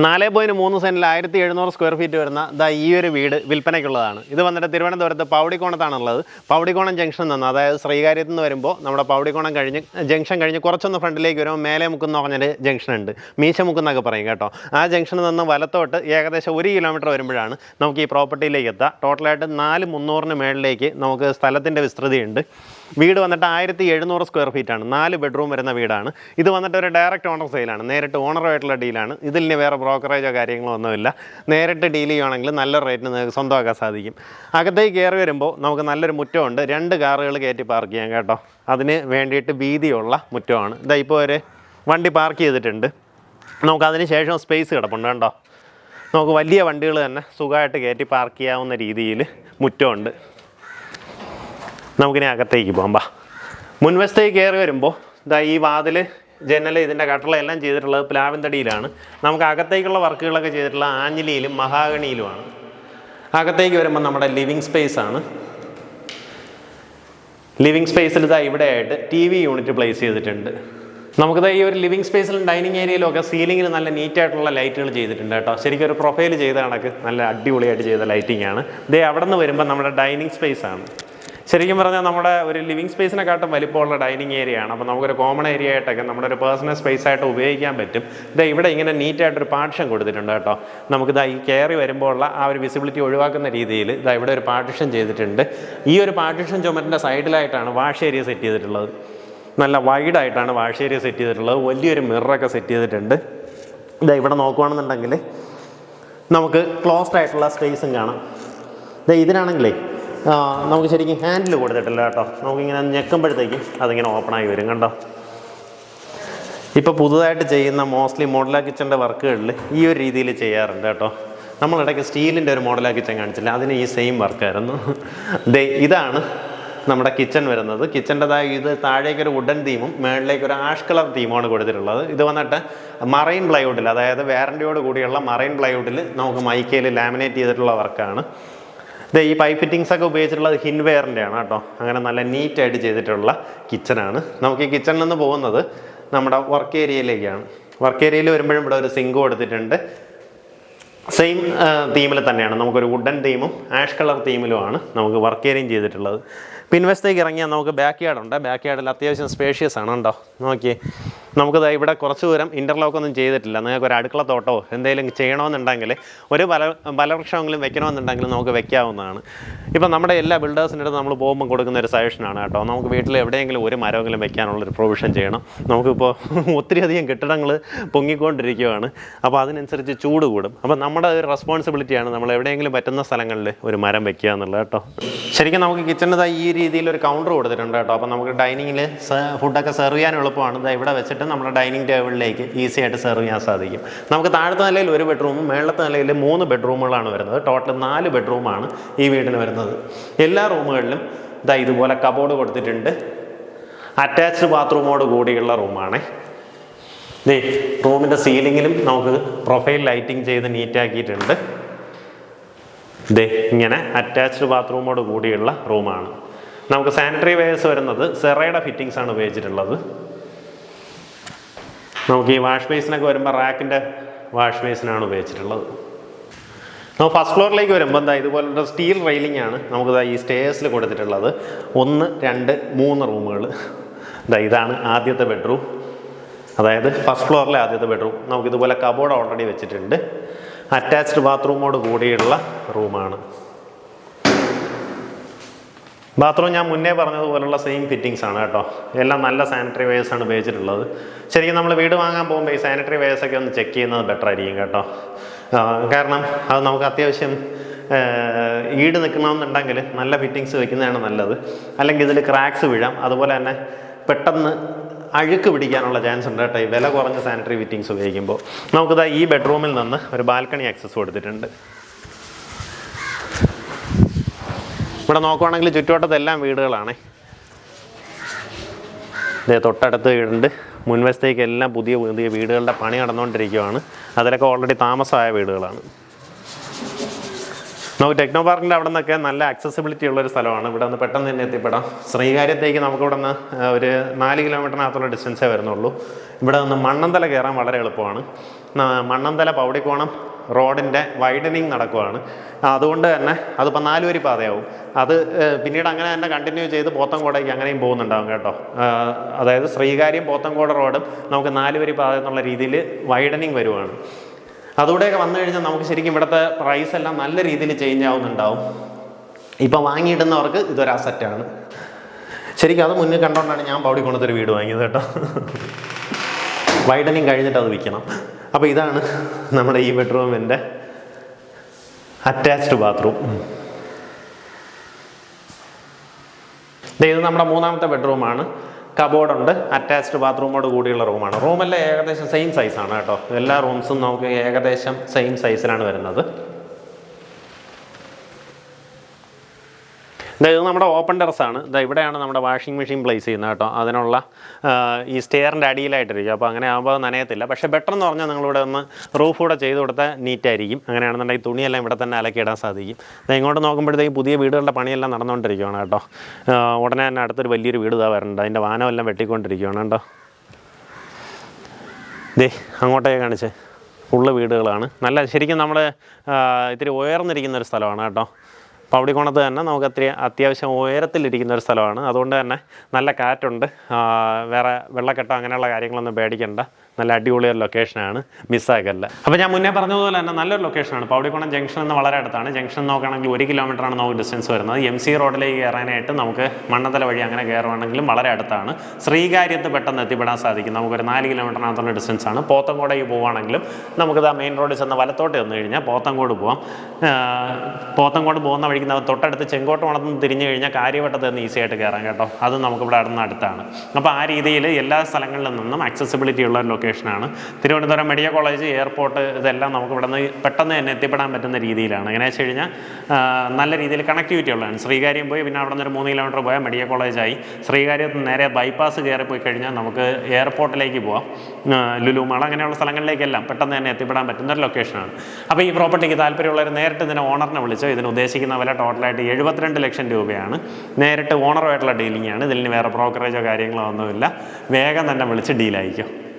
നാല് പോയിന്റ് മൂന്ന് സെന്റിൽ ആയിരത്തി എഴുന്നൂറ് സ്ക്വയർ ഫീറ്റ് വരുന്ന ദാ ഈ ഒരു വീട് വിൽപ്പനയ്ക്കുള്ളതാണ്. ഇത് വന്നിട്ട് തിരുവനന്തപുരത്ത് പൗടിക്കോണത്താണുള്ളത്. പൗടിക്കോണം ജംഗ്ഷൻ നിന്ന് അതായത് ശ്രീകാര്യത്ത് നിന്ന് വരുമ്പോൾ നമ്മുടെ പൗടിക്കോണം കഴിഞ്ഞ് ജംഗ്ഷൻ കഴിഞ്ഞ് കുറച്ചൊന്ന് ഫ്രണ്ടിലേക്ക് വരുമ്പോൾ മേലെ മുക്കെന്ന് പറഞ്ഞൊരു ജംഗ്ഷൻ ഉണ്ട് മീശ മുക്കെന്നൊക്കെ പറയും കേട്ടോ. ആ ജംഗ്ഷനിൽ നിന്ന് വലത്തോട്ട് ഏകദേശം ഒരു കിലോമീറ്റർ വരുമ്പോഴാണ് നമുക്ക് ഈ പ്രോപ്പർട്ടിയിലേക്ക് എത്താം. ടോട്ടലായിട്ട് നാല് മുന്നൂറിന് മേളിലേക്ക് നമുക്ക് സ്ഥലത്തിന്റെ വിസ്തൃതിയുണ്ട്. വീട് വന്നിട്ട് ആയിരത്തി എഴുന്നൂറ് സ്ക്വയർ ആണ്. നാല് ബെഡ്റൂം വരുന്ന വീടാണ്. ഇത് വന്നിട്ട് ഒരു ഡയറക്റ്റ് ഓണർ സെയിലാണ് നേരിട്ട് ഓണറുമായിട്ടുള്ള ഡീലാണ് ഇതിൽ ഇനി വേറെ ബ്രോക്കറേജോ കാര്യങ്ങളോ ഒന്നുമില്ല. നേരിട്ട് ഡീൽ ചെയ്യുകയാണെങ്കിൽ നല്ല റേറ്റിന് നിങ്ങൾക്ക് സ്വന്തമാക്കാൻ സാധിക്കും. അകത്തേക്ക് കയറി വരുമ്പോൾ നമുക്ക് നല്ലൊരു മുറ്റമുണ്ട്. രണ്ട് കാറുകൾ കയറ്റി പാർക്ക് ചെയ്യാം കേട്ടോ. അതിന് വേണ്ടിയിട്ട് വീതിയുള്ള മുറ്റമാണ്. ഇതാ ഇപ്പോൾ ഒരു വണ്ടി പാർക്ക് ചെയ്തിട്ടുണ്ട്. നമുക്ക് അതിന് ശേഷം സ്പേസ് കിടപ്പുണ്ട് കേട്ടോ നമുക്ക് വലിയ വണ്ടികൾ തന്നെ സുഖമായിട്ട് കയറ്റി പാർക്ക് ചെയ്യാവുന്ന രീതിയിൽ മുറ്റമുണ്ട്. നമുക്കിനി അകത്തേക്ക് പോകാം ബാ മുൻവശത്തേക്ക് കയറി വരുമ്പോൾ ഇതാ ഈ വാതിൽ ജനൽ ഇതിന്റെ കട്ടളയെല്ലാം ചെയ്തിട്ടുള്ളത് പ്ലാവിൻതടിയിലാണ്. നമുക്ക് അകത്തേക്കുള്ള വർക്കുകളൊക്കെ ചെയ്തിട്ടുള്ള ആഞ്ഞിലിയിലും മഹാഗണിയിലുമാണ്. അകത്തേക്ക് വരുമ്പോൾ നമ്മുടെ ലിവിങ് സ്പേസ് ആണ്. ലിവിങ് സ്പേസിൽ ഇതാ ഇവിടെ ആയിട്ട് ടി വി യൂണിറ്റ് പ്ലേസ് ചെയ്തിട്ടുണ്ട്. നമുക്കിത് ഈ ഒരു ലിവിങ് സ്പേസിലും ഡൈനിങ് ഏരിയയിലും ഒക്കെ സീലിംഗിൽ നല്ല നീറ്റായിട്ടുള്ള ലൈറ്റുകൾ ചെയ്തിട്ടുണ്ട് കേട്ടോ. ശരിക്കും ഒരു പ്രൊഫൈൽ ചെയ്ത കണക്ക് നല്ല അടിപൊളിയായിട്ട് ചെയ്ത ലൈറ്റിംഗ് ആണ്. ഇതേ അവിടെ നിന്ന് വരുമ്പോൾ നമ്മുടെ ഡൈനിങ് സ്പേസ് ആണ്. ശരിക്കും പറഞ്ഞാൽ നമ്മുടെ ഒരു ലിവിങ് സ്പേസിനെക്കാട്ടും വലിപ്പമുള്ള ഡൈനിങ് ഏരിയ ആണ്. അപ്പോൾ നമുക്കൊരു കോമൺ ഏരിയ ആയിട്ടൊക്കെ നമ്മുടെ ഒരു പേഴ്സണൽ സ്പേസ് ആയിട്ട് ഉപയോഗിക്കാൻ പറ്റും. ഇതാ ഇവിടെ ഇങ്ങനെ നീറ്റായിട്ടൊരു പാർട്ടിഷൻ കൊടുത്തിട്ടുണ്ട് കേട്ടോ. നമുക്കിതാ ഈ കയറി വരുമ്പോൾ ഉള്ള ആ ഒരു വിസിബിലിറ്റി ഒഴിവാക്കുന്ന രീതിയിൽ ഇതാ ഇവിടെ ഒരു പാർട്ടിഷൻ ചെയ്തിട്ടുണ്ട്. ഈ ഒരു പാർട്ടിഷൻ ചുമരിന്റെ സൈഡിലായിട്ടാണ് വാഷ് ഏരിയ സെറ്റ് ചെയ്തിട്ടുള്ളത്. നല്ല വൈഡായിട്ടാണ് വാഷ് ഏരിയ സെറ്റ് ചെയ്തിട്ടുള്ളത്. വലിയൊരു മിററൊക്കെ സെറ്റ് ചെയ്തിട്ടുണ്ട്. ഇതാ ഇവിടെ നോക്കുകയാണെന്നുണ്ടെങ്കിൽ നമുക്ക് ക്ലോസ്ഡ് ആയിട്ടുള്ള സ്പേസും കാണാം. ഇതാ ഇതിനാണെങ്കിലേ നമുക്ക് ശരിക്കും ഹാൻഡിൽ കൊടുത്തിട്ടില്ല കേട്ടോ. നമുക്കിങ്ങനെ ഞെക്കുമ്പോഴത്തേക്കും അതിങ്ങനെ ഓപ്പണായി വരും കണ്ടോ? ഇപ്പോൾ പുതുതായിട്ട് ചെയ്യുന്ന മോസ്റ്റ്ലി മോഡലാ കിച്ചന്റെ വർക്കുകളിൽ ഈ ഒരു രീതിയിൽ ചെയ്യാറുണ്ട് കേട്ടോ. നമ്മളിടയ്ക്ക് സ്റ്റീലിന്റെ ഒരു മോഡലാ കിച്ചൻ കാണിച്ചില്ല അതിന് ഈ സെയിം വർക്കായിരുന്നു ദേ ഇതാണ് നമ്മുടെ കിച്ചൺ വരുന്നത്. കിച്ചന്റെതായ ഇത് താഴേക്ക് ഒരു വുഡൻ തീമും മേളിലേക്ക് ഒരു ആഷ് കളർ തീമാണ് കൊടുത്തിട്ടുള്ളത്. ഇത് വന്നിട്ട് മറൈൻ പ്ലൈവുഡിൽ അതായത് വാറന്റിയോട് കൂടിയുള്ള മറൈൻ പ്ലൈവുഡിൽ നമുക്ക് മൈക്കയിൽ ലാമിനേറ്റ് ചെയ്തിട്ടുള്ള വർക്കാണ് ഇത് ഈ പൈപ്പ് ഫിറ്റിങ്സ് ഒക്കെ ഉപയോഗിച്ചിട്ടുള്ളത് ഹിൻവെയറിന്റെ ആണ് കേട്ടോ. അങ്ങനെ നല്ല നീറ്റായിട്ട് ചെയ്തിട്ടുള്ള കിച്ചണാണ് നമുക്ക് ഈ കിച്ചണിൽ നിന്ന് പോകുന്നത് നമ്മുടെ വർക്ക് ഏരിയയിലേക്കാണ് വർക്ക് ഏരിയയിൽ വരുമ്പോഴും ഇവിടെ ഒരു സിങ്ക് കൊടുത്തിട്ടുണ്ട്. സെയിം തീമിൽ തന്നെയാണ്. നമുക്കൊരു വുഡൻ തീമും ആഷ് കളർ തീമിലുമാണ് നമുക്ക് വർക്ക് ഏരിയയും ചെയ്തിട്ടുള്ളത്. പിൻവശത്തേക്ക് ഇറങ്ങിയാൽ നമുക്ക് ബാക്ക് യാർഡുണ്ട് ബാക്ക് യാർഡിൽ അത്യാവശ്യം സ്പേഷ്യസ് ആണ് കേട്ടോ. നോക്കിയേ. നമുക്കിത് ഇവിടെ കുറച്ച് ദൂരം ഇന്റർലോക്ക് ഒന്നും ചെയ്തിട്ടില്ല. നിങ്ങൾക്ക് ഒരു അടുക്കള തോട്ടമോ എന്തെങ്കിലും ചെയ്യണമെന്നുണ്ടെങ്കിൽ ഒരു ബല ബലവൃക്ഷമെങ്കിലും വെക്കണമെന്നുണ്ടെങ്കിൽ നമുക്ക് വെക്കാവുന്നതാണ്. ഇപ്പം നമ്മുടെ എല്ലാ ബിൽഡേഴ്സിന്റെ അടുത്ത് നമ്മൾ പോകുമ്പോൾ കൊടുക്കുന്ന ഒരു സജഷനാണ് കേട്ടോ. നമുക്ക് വീട്ടിൽ എവിടെയെങ്കിലും ഒരു മരമെങ്കിലും വെക്കാനുള്ളൊരു പ്രൊവിഷൻ ചെയ്യണം. നമുക്കിപ്പോൾ ഒത്തിരി അധികം കെട്ടിടങ്ങൾ പൊങ്ങിക്കൊണ്ടിരിക്കുകയാണ് അപ്പോൾ അതിനനുസരിച്ച് ചൂട് കൂടും. അപ്പോൾ നമ്മുടെ ഒരു റെസ്പോൺസിബിലിറ്റിയാണ് നമ്മൾ എവിടെയെങ്കിലും പറ്റുന്ന സ്ഥലങ്ങളിൽ ഒരു മരം വെക്കുക എന്നുള്ളത് കേട്ടോ. ശരിക്കും നമുക്ക് കിച്ചണിൽ ഈ രീതിയിൽ ഒരു കൗണ്ടർ കൊടുത്തിട്ടുണ്ട് കേട്ടോ. അപ്പോൾ നമുക്ക് ഡൈനിങ്ങിൽ ഫുഡൊക്കെ സെർവ് ചെയ്യാൻ എളുപ്പമാണ്. ഇവിടെ വെച്ചിട്ട് നമ്മുടെ ഡൈനിങ് ടേബിളിലേക്ക് ഈസി ആയിട്ട് സെർവ് ചെയ്യാൻ സാധിക്കും. നമുക്ക് താഴത്തെ നിലയിൽ ഒരു ബെഡ്റൂമും മേളത്തെ നിലയിൽ മൂന്ന് ബെഡ്റൂമുകളാണ് വരുന്നത്. ടോട്ടൽ നാല് ബെഡ്റൂമാണ് ഈ വീടിന് വരുന്നത്. എല്ലാ റൂമുകളിലും ഇതാ ഇതുപോലെ കബോർഡ് കൊടുത്തിട്ടുണ്ട്. അറ്റാച്ച്ഡ് ബാത്റൂമോട് കൂടിയുള്ള റൂമാണ്. ദേ റൂമിന്റെ സീലിങ്ങിലും നമുക്ക് പ്രൊഫൈൽ ലൈറ്റിംഗ് ചെയ്ത് നീറ്റാക്കിയിട്ടുണ്ട്. ദേ ഇങ്ങനെ അറ്റാച്ച്ഡ് ബാത്റൂമോട് കൂടിയുള്ള റൂമാണ്. നമുക്ക് സാനിറ്ററി വെയേഴ്സ് വരുന്നത് സെറയുടെ ഫിറ്റിങ്സ് ആണ് ഉപയോഗിച്ചിട്ടുള്ളത്. നമുക്ക് ഈ വാഷ് ബേസിനൊക്കെ വരുമ്പോൾ റാക്കിന്റെ വാഷ് ബേസിനാണ് ഉപയോഗിച്ചിട്ടുള്ളത്. നമ്മൾ ഫസ്റ്റ് ഫ്ലോറിലേക്ക് വരുമ്പോൾ എന്താ ഇതുപോലുള്ള സ്റ്റീൽ റെയിലിംഗ് ആണ് നമുക്ക് ഈ സ്റ്റേഴ്സിൽ കൊടുത്തിട്ടുള്ളത്. ഒന്ന് രണ്ട് മൂന്ന് റൂമുകൾ ഇതാ ഇതാണ് ആദ്യത്തെ ബെഡ്റൂം. അതായത് ഫസ്റ്റ് ഫ്ലോറിലെ ആദ്യത്തെ ബെഡ്റൂം. നമുക്കിതുപോലെ കബോർഡ് ഓൾറെഡി വെച്ചിട്ടുണ്ട്. അറ്റാച്ച്ഡ് ബാത്റൂമോട് കൂടിയുള്ള റൂമാണ്. ബാത്റൂം ഞാൻ മുന്നേ പറഞ്ഞതുപോലുള്ള സെയിം ഫിറ്റിങ്സ് ആണ് കേട്ടോ. എല്ലാം നല്ല സാനിറ്ററി വെയേഴ്സാണ് ഉപയോഗിച്ചിട്ടുള്ളത്. ശരിക്കും നമ്മൾ വീട് വാങ്ങാൻ പോകുമ്പോൾ ഈ സാനിറ്ററി വെയേഴ്സൊക്കെ ഒന്ന് ചെക്ക് ചെയ്യുന്നത് ബെറ്റർ ആയിരിക്കും കേട്ടോ. കാരണം അത് നമുക്ക് അത്യാവശ്യം ഈട് നിൽക്കണമെന്നുണ്ടെങ്കിൽ നല്ല ഫിറ്റിങ്സ് വെക്കുന്നതാണ് നല്ലത്. അല്ലെങ്കിൽ ഇതിൽ ക്രാക്സ് വീഴാം. അതുപോലെ തന്നെ പെട്ടെന്ന് അഴുക്ക് പിടിക്കാനുള്ള ചാൻസ് ഉണ്ട് കേട്ടോ ഈ വില കുറഞ്ഞ സാനിറ്ററി ഫിറ്റിങ്സ് ഉപയോഗിക്കുമ്പോൾ. നമുക്കിതാ ഈ ബെഡ്റൂമിൽ നിന്ന് ഒരു ബാൽക്കണി ആക്സസ് കൊടുത്തിട്ടുണ്ട്. ഇവിടെ നോക്കുവാണെങ്കിൽ ചുറ്റുവട്ടത്തെല്ലാം വീടുകളാണേ. ഇതേ തൊട്ടടുത്ത് വീടുണ്ട്. മുൻവശത്തേക്ക് എല്ലാം പുതിയ പുതിയ വീടുകളുടെ പണി നടന്നുകൊണ്ടിരിക്കുകയാണ് അതിലൊക്കെ ഓൾറെഡി താമസമായ വീടുകളാണ്. നമുക്ക് ടെക്നോ പാർക്കിന്റെ അവിടെ നിന്നൊക്കെ നല്ല ആക്സസിബിലിറ്റി ഉള്ളൊരു സ്ഥലമാണ്. ഇവിടെ നിന്ന് പെട്ടെന്ന് തന്നെ എത്തിപ്പെടാം. ശ്രീകാര്യത്തേക്ക് നമുക്ക് ഇവിടെ നിന്ന് ഒരു നാല് കിലോമീറ്ററിനകത്തുള്ള ഡിസ്റ്റൻസേ വരുന്നുള്ളൂ. ഇവിടെ നിന്ന് മണ്ണന്തല കയറാൻ വളരെ എളുപ്പമാണ്. മണ്ണന്തല പൗടിക്കോണം റോഡിന്റെ വൈഡനിങ് നടക്കുവാണ്. അതുകൊണ്ട് തന്നെ അതിപ്പോൾ നാലുവരി പാതയാവും. അത് പിന്നീട് അങ്ങനെ തന്നെ കണ്ടിന്യൂ ചെയ്ത് പോത്തൻകോടേക്ക് അങ്ങനെയും പോകുന്നുണ്ടാവും കേട്ടോ. അതായത് ശ്രീകാര്യം പോത്തൻകോട് റോഡും നമുക്ക് നാലുവരി പാത എന്നുള്ള രീതിയിൽ വൈഡനിങ് വരുവാണ്. അതുകൂടെയൊക്കെ വന്നു കഴിഞ്ഞാൽ നമുക്ക് ശരിക്കും ഇവിടുത്തെ പ്രൈസ് എല്ലാം നല്ല രീതിയിൽ ചേഞ്ച് ആവുന്നുണ്ടാവും. ഇപ്പം വാങ്ങിയിടുന്നവർക്ക് ഇതൊരു അസറ്റാണ് ശരിക്കും അത് മുന്നിൽ കണ്ടുകൊണ്ടാണ് ഞാൻ പൗടി കൊണ്ടത്തൊരു വീട് വാങ്ങിയത് കേട്ടോ. വൈഡനിങ് കഴിഞ്ഞിട്ട് അത് വിൽക്കണം. അപ്പോൾ ഇതാണ് നമ്മുടെ ഈ ബെഡ്റൂമിന്റെ അറ്റാച്ച്ഡ് ബാത്റൂം ഇത് നമ്മുടെ മൂന്നാമത്തെ ബെഡ്റൂമാണ്. കബോർഡുണ്ട് അറ്റാച്ച്ഡ് ബാത്റൂമോട് കൂടിയുള്ള റൂമാണ്. റൂമെല്ലാം ഏകദേശം സെയിം സൈസാണ് കേട്ടോ. എല്ലാ റൂംസും നമുക്ക് ഏകദേശം സെയിം സൈസിലാണ് വരുന്നത്. ഇത് നമ്മുടെ ഓപ്പൺ ടെറസാണ്. ഇതാ ഇവിടെയാണ് നമ്മുടെ വാഷിംഗ് മെഷീൻ പ്ലേസ് ചെയ്യുന്നത് കേട്ടോ. അതിനുള്ള ഈ സ്റ്റെയറിന്റെ അടിയിലായിട്ടിരിക്കും. അപ്പോൾ അങ്ങനെ ആകുമ്പോൾ നനയത്തില്ല. പക്ഷേ ബെറ്റർ എന്ന് പറഞ്ഞാൽ നിങ്ങളിവിടെ ഒന്ന് റൂഫ് കൂടെ ചെയ്ത് കൊടുത്താൽ നീറ്റായിരിക്കും. അങ്ങനെയാണെന്നുണ്ടെങ്കിൽ തുണിയെല്ലാം ഇവിടെ തന്നെ അലക്കിയിടാൻ സാധിക്കും. ദാ ഇങ്ങോട്ട് നോക്കുമ്പോഴത്തേക്കും പുതിയ വീടുകളുടെ പണിയെല്ലാം നടന്നുകൊണ്ടിരിക്കുകയാണ് കേട്ടോ. ഉടനെ തന്നെ അടുത്തൊരു വലിയൊരു വീട് ഇതാ വരുന്നുണ്ട് അതിന്റെ വാനമെല്ലാം വെട്ടിക്കൊണ്ടിരിക്കുകയാണ് കേട്ടോ. ദേ അങ്ങോട്ടേ കാണിച്ചേ. ഫുള്ള് വീടുകളാണ്. നല്ല ശരിക്കും നമ്മൾ ഇത്തിരി ഉയർന്നിരിക്കുന്ന ഒരു സ്ഥലമാണ് കേട്ടോ. പവടിക്കോണത്ത് തന്നെ നമുക്ക് അത്ര അത്യാവശ്യം ഉയരത്തിലിരിക്കുന്ന ഒരു സ്ഥലമാണ്. അതുകൊണ്ട് തന്നെ നല്ല കാറ്റുണ്ട്. വേറെ വെള്ളക്കെട്ടോ അങ്ങനെയുള്ള കാര്യങ്ങളൊന്നും പേടിക്കണ്ട. നല്ല അടിപൊളി ഒരു ലൊക്കേഷനാണ് മിസ്സാക്കല്ല അപ്പോൾ ഞാൻ മുന്നേ പറഞ്ഞതുപോലെ തന്നെ നല്ലൊരു ലൊക്കേഷനാണ് പവടിക്കോണം ജംഗ്ഷൻ എന്ന് വളരെ അടുത്താണ്. ജംഗ്ഷൻ നോക്കുകയാണെങ്കിൽ ഒരു കിലോമീറ്ററാണ് നമുക്ക് ഡിസ്റ്റൻസ് വരുന്നത്. എം സി റോഡിലേക്ക് കയറാനായിട്ട് നമുക്ക് മണ്ണത്തല വഴി അങ്ങനെ കയറുവാണെങ്കിലും വളരെ അടുത്താണ്. ശ്രീകാര്യത്ത് പെട്ടെന്ന് എത്തിപ്പെടാൻ സാധിക്കും. നമുക്കൊരു നാല് കിലോമീറ്ററിനകത്തുള്ള ഡിസ്റ്റൻസ് ആണ്. പോത്തങ്കോടേക്ക് പോവുകയാണെങ്കിലും നമുക്കിത് മെയിൻ റോഡിൽ ചെന്ന് വലത്തോട്ട് വന്നു കഴിഞ്ഞാൽ പോത്തങ്കോട് പോവാം. ആ, പോത്തങ്കോട് പോകുന്ന വഴിക്ക് തൊട്ടടുത്ത് ചെങ്കോട്ട് വളർന്ന് തിരിഞ്ഞു കഴിഞ്ഞാൽ കാര്യവട്ടത്ത് നിന്ന് ഈസി ആയിട്ട് കയറാം കേട്ടോ. അത് നമുക്കിവിടെ അടുന്ന അടുത്താണ്. അപ്പോൾ ആ രീതിയിൽ എല്ലാ സ്ഥലങ്ങളിൽ നിന്നും ആക്സസിബിലിറ്റി ഉള്ള ഒരു ലൊക്കേഷനാണ് തിരുവനന്തപുരം മെഡിക്കൽ കോളേജ് എയർപോർട്ട് ഇതെല്ലാം നമുക്ക് ഇവിടെ നിന്ന് പെട്ടെന്ന് തന്നെ എത്തിപ്പെടാൻ പറ്റുന്ന രീതിയിലാണ്. എങ്ങനെ വെച്ച് കഴിഞ്ഞാൽ നല്ല രീതിയിൽ കണക്ടിവിറ്റി ഉള്ളതാണ്. ശ്രീകാര്യം പോയി പിന്നെ അവിടെ നിന്ന് ഒരു മൂന്ന് കിലോമീറ്റർ പോയാൽ മെഡിക്കൽ കോളേജായി. ശ്രീകാര്യത്ത് നേരെ ബൈപ്പാസ് കയറി പോയി കഴിഞ്ഞാൽ നമുക്ക് എയർപോർട്ടിലേക്ക് പോവാം. ആ, ലുലു മാൾ അങ്ങനെയുള്ള സ്ഥലങ്ങളിലേക്കെല്ലാം പെട്ടെന്ന് തന്നെ എത്തിപ്പെടാൻ പറ്റുന്ന ഒരു ലൊക്കേഷനാണ് അപ്പോൾ ഈ പ്രോപ്പർട്ടിക്ക് താല്പര്യമുള്ളവർ നേരിട്ട് ഇതിനെ ഓണറിനെ വിളിച്ചോ ഇതിന് ഉദ്ദേശിക്കുന്ന വില ടോട്ടലായിട്ട് എഴുപത്തിരണ്ട് ലക്ഷം രൂപയാണ്. നേരിട്ട് ഓണറുമായിട്ടുള്ള ഡീലിംഗ് ആണ്. ഇതിൽ വേറെ ബ്രോക്കറേജോ കാര്യങ്ങളോ ഒന്നുമില്ല. വേഗം തന്നെ വിളിച്ച് ഡീലായിരിക്കും